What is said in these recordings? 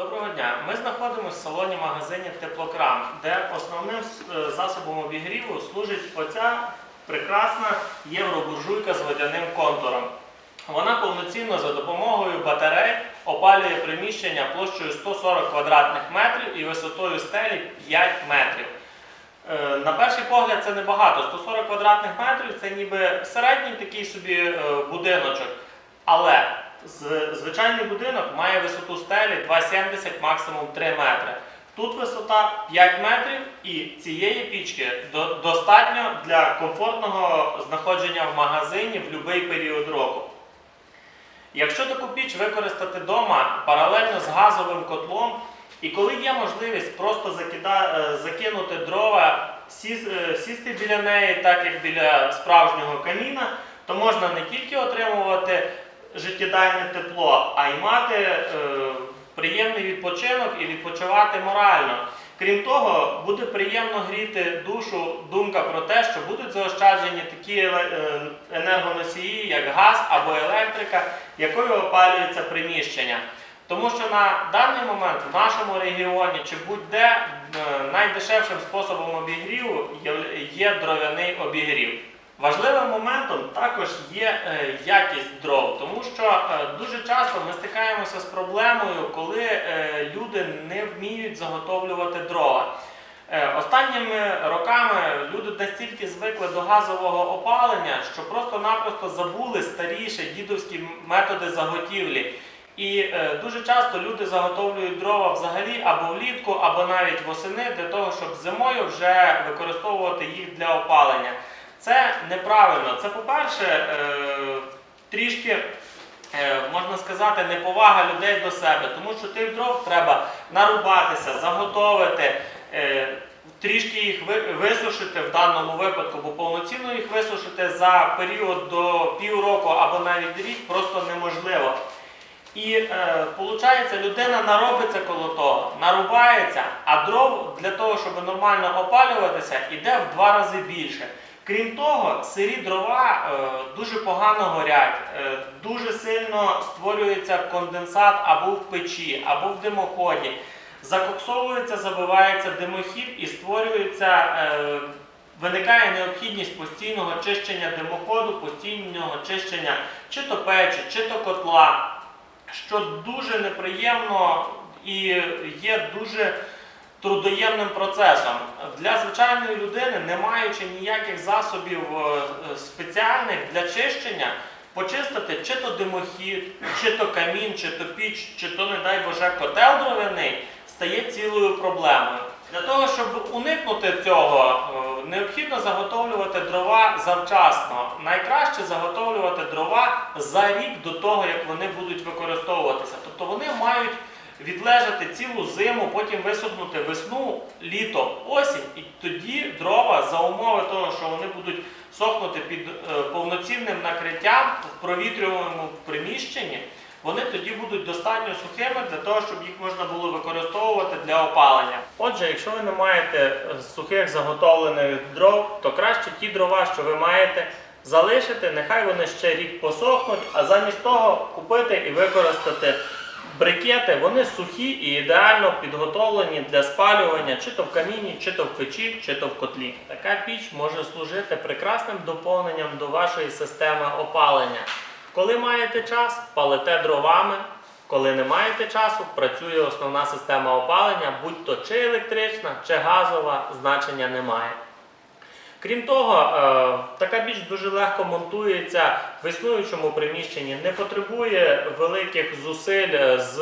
Доброго дня. Ми знаходимося в салоні магазині Теплокрам, де основним е, засобом обігріву служить оця прекрасна євробуржуйка з водяним контуром. Вона повноцінно за допомогою батарей опалює приміщення площею 140 квадратних метрів і висотою стелі 5 метрів. Е, На перший погляд це небагато. 140 квадратних метрів це ніби середній такий собі е, будиночок. Але звичайний будинок має висоту стелі 2,70, максимум 3 метри. Тут висота 5 метрів і цієї пічки достатньо для комфортного знаходження в магазині в будь-який період року. Якщо таку піч використати вдома паралельно з газовим котлом, і коли є можливість просто е, закинути дрова, е, сісти біля неї, так як біля справжнього каміна, то можна не тільки отримувати життєдайне тепло, а й мати е, приємний відпочинок і відпочивати морально. Крім того, буде приємно гріти душу думка про те, що будуть заощаджені такі е, енергоносії, як газ або електрика, якою опалюється приміщення. Тому що на даний момент в нашому регіоні чи будь-де е, найдешевшим способом обігріву є- є дров'яний обігрів. Важливим моментом також є е, якість дров, тому що е, дуже часто ми стикаємося з проблемою, коли е, люди не вміють заготовлювати дрова. Останніми роками люди настільки звикли до газового опалення, що просто-напросто забули старіші дідовські методи заготівлі. І дуже часто люди заготовлюють дрова взагалі або влітку, або навіть восени для того, щоб зимою вже використовувати їх для опалення. Це неправильно. Це, по-перше, е, трішки, е, можна сказати, неповага людей до себе, тому що тих дров треба нарубатися, заготовити. е, Трішки їх висушити в даному випадку, бо повноцінно їх висушити за період до півроку або навіть рік просто неможливо. І виходить, людина наробиться коло того, нарубається, а дров для того, щоб нормально опалюватися, йде в два рази більше. Крім того, сирі дрова е, дуже погано горять, е, дуже сильно створюється конденсат або в печі, або в димоході. Закоксовується, забивається димохід і створюється, е, виникає необхідність постійного чищення димоходу, постійного чищення чи то печі, чи то котла що дуже неприємно і є дуже трудоємним процесом. Для звичайної людини, не маючи ніяких засобів е, е, спеціальних для чищення, почистити чи то димохід, чи то камін, чи то піч, чи то, не дай Боже, котел дровяний, стає цілою проблемою. Для того, щоб уникнути цього, е, необхідно заготовлювати дрова завчасно. Найкраще заготовлювати дрова за рік до того, як вони будуть використовуватися. Тобто вони мають відлежати цілу зиму, потім висохнути весну, літо, осінь, і тоді дрова за умови того, що вони будуть сохнути під е, повноцінним накриттям в провітрюваному приміщенні. Вони тоді будуть достатньо сухими для того, щоб їх можна було використовувати для опалення. Отже, якщо ви не маєте е, сухих заготовлених дров, то краще ті дрова, що ви маєте, залишити, нехай вони ще рік посохнуть, а замість того купити і використати брикети. Вони сухі і ідеально підготовлені для спалювання чи то в каміні, чи то в печі, чи то в котлі. Така піч може служити прекрасним доповненням до вашої системи опалення. Коли маєте час, палите дровами. Коли не маєте часу, працює основна система опалення, будь то чи електрична, чи газова, значення немає. Крім того, е, така біч дуже легко монтується в існуючому приміщенні, не потребує великих зусиль е, з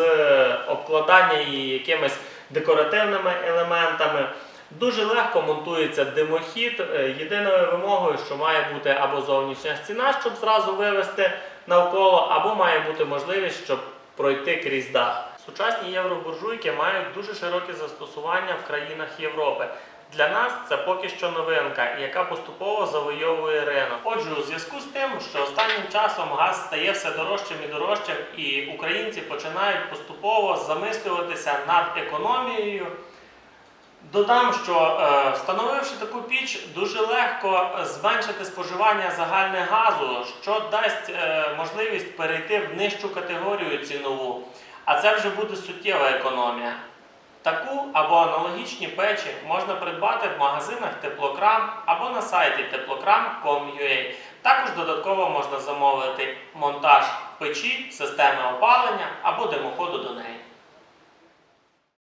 обкладання її якимись декоративними елементами. Дуже легко монтується димохід. Е, Єдиною вимогою, що має бути або зовнішня стіна, щоб зразу вивести навколо, або має бути можливість, щоб пройти крізь дах. Сучасні євробуржуйки мають дуже широке застосування в країнах Європи. Для нас це поки що новинка, яка поступово завойовує ринок. Отже, у зв'язку з тим, що останнім часом газ стає все дорожчим і дорожчим, і українці починають поступово замислюватися над економією. Додам, що е, встановивши таку піч, дуже легко зменшити споживання загальне газу, що дасть е, можливість перейти в нижчу категорію цінову. а це вже буде суттєва економія. Таку або аналогічні печі можна придбати в магазинах Теплокрам або на сайті teplokram.com.ua. Також додатково можна замовити монтаж печі, системи опалення або димоходу до неї.